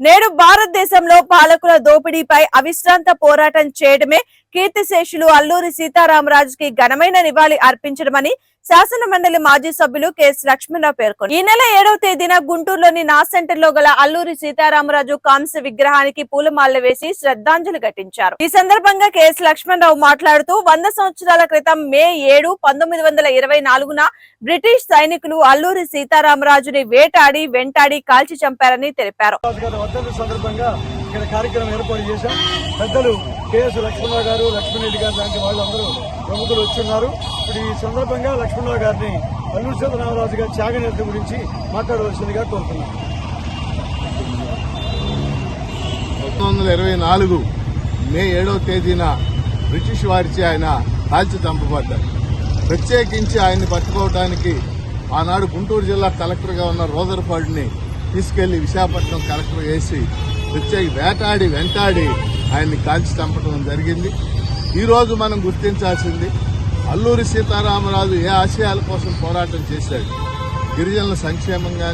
నేడు భారతదేశంలో పాలకుల దోపిడీపై అవిశ్రాంత పోరాటం చేయడమే కీర్తిశేషులు అల్లూరి సీతారామరాజుకి ఘనమైన నివాళి అర్పించడమని శాసన మండలి మాజీ సభ్యులు కెఎస్ లక్ష్మణరావు పేర్కొన్నారు. ఈ నెల ఏడవ తేదీన గుంటూరులోని నా సెంటర్లో గల అల్లూరి సీతారామరాజు కాంస్య విగ్రహానికి పూలమాల వేసి శ్రద్ధాంజలి ఘటించారు. ఈ సందర్భంగా కెఎస్ లక్ష్మణరావు మాట్లాడుతూ వంద సంవత్సరాల క్రితం మే ఏడు పంతొమ్మిది వందల ఇరవై నాలుగున బ్రిటిష్ సైనికులు అల్లూరి సీతారామరాజుని వేటాడి వెంటాడి కాల్చి చంపారని తెలిపారు. సందర్భంగా కార్యక్రమం ఏర్పాటు చేశాం. పెద్దలు లక్ష్మణరావు గారు లక్ష్మణరెడ్డి గారు లాంటి వాళ్ళందరూ ప్రముఖులు వచ్చున్నారు. ఇప్పుడు ఈ సందర్భంగా లక్ష్మణరావు గారిని అల్లూరి సీతారామరాజు గారి త్యాగనేత గురించి మాట్లాడవలసిందిగా కోరుతున్నాను పంతొమ్మిది వందల ఇరవై నాలుగు మే ఏడవ తేదీన బ్రిటిష్ వారిచే ఆయన కాల్చి చంపబడ్డారు. ప్రత్యేకించి ఆయన్ని పట్టుకోవడానికి ఆనాడు గుంటూరు జిల్లా కలెక్టర్గా ఉన్న రోజర్పాడుని తీసుకెళ్ళి విశాఖపట్నం కలెక్టర్ వేసి ప్రత్యేక వేటాడి వెంటాడి ఆయన్ని కాల్చి చంపడం జరిగింది. ఈరోజు మనం గుర్తించాల్సింది అల్లూరి సీతారామరాజు ఏ ఆశయాల కోసం పోరాటం చేశాడు? గిరిజనుల సంక్షేమంగా